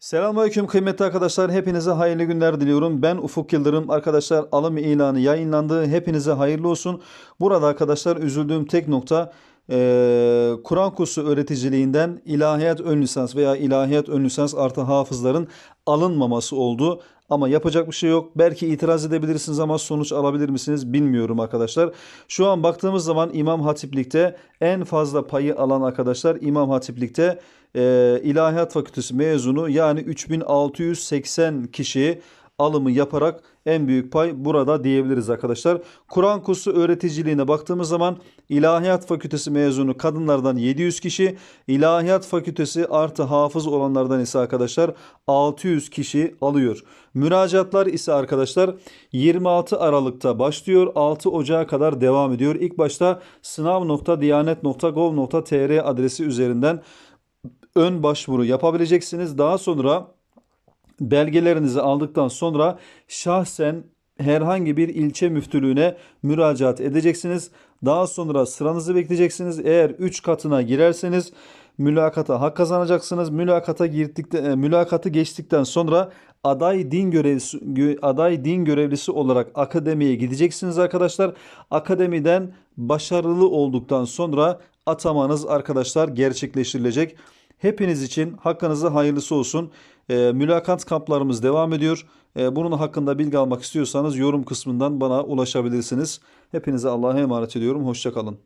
Selamünaleyküm kıymetli arkadaşlar. Hepinize hayırlı günler diliyorum. Ben Ufuk Yıldırım. Arkadaşlar alım ilanı yayınlandı. Hepinize hayırlı olsun. Burada arkadaşlar üzüldüğüm tek nokta eee, Kur'an kursu öğreticiliğinden ilahiyat ön lisans veya ilahiyat ön lisans artı hafızların alınmaması oldu. Ama yapacak bir şey yok. Belki itiraz edebilirsiniz ama sonuç alabilir misiniz bilmiyorum arkadaşlar. Şu an baktığımız zaman İmam Hatiplik'te en fazla payı alan arkadaşlar İmam Hatiplik'te e, İlahiyat Fakültesi mezunu yani 3680 kişi alımı yaparak en büyük pay burada diyebiliriz arkadaşlar. Kur'an kursu öğreticiliğine baktığımız zaman İlahiyat Fakültesi mezunu kadınlardan 700 kişi, İlahiyat Fakültesi artı hafız olanlardan ise arkadaşlar 600 kişi alıyor. Müracaatlar ise arkadaşlar 26 Aralık'ta başlıyor. 6 Ocağı kadar devam ediyor. İlk başta sınav.diyanet.gov.tr adresi üzerinden ön başvuru yapabileceksiniz. Daha sonra belgelerinizi aldıktan sonra şahsen herhangi bir ilçe müftülüğüne müracaat edeceksiniz. Daha sonra sıranızı bekleyeceksiniz. Eğer 3 katına girerseniz mülakata hak kazanacaksınız. Mülakata girdikten e, mülakatı geçtikten sonra aday din görevlisi gö- aday din görevlisi olarak akademiye gideceksiniz arkadaşlar. Akademiden başarılı olduktan sonra atamanız arkadaşlar gerçekleştirilecek. Hepiniz için hakkınızda hayırlısı olsun. Ee, mülakat kamplarımız devam ediyor. Ee, bunun hakkında bilgi almak istiyorsanız yorum kısmından bana ulaşabilirsiniz. Hepinize Allah'a emanet ediyorum. Hoşçakalın.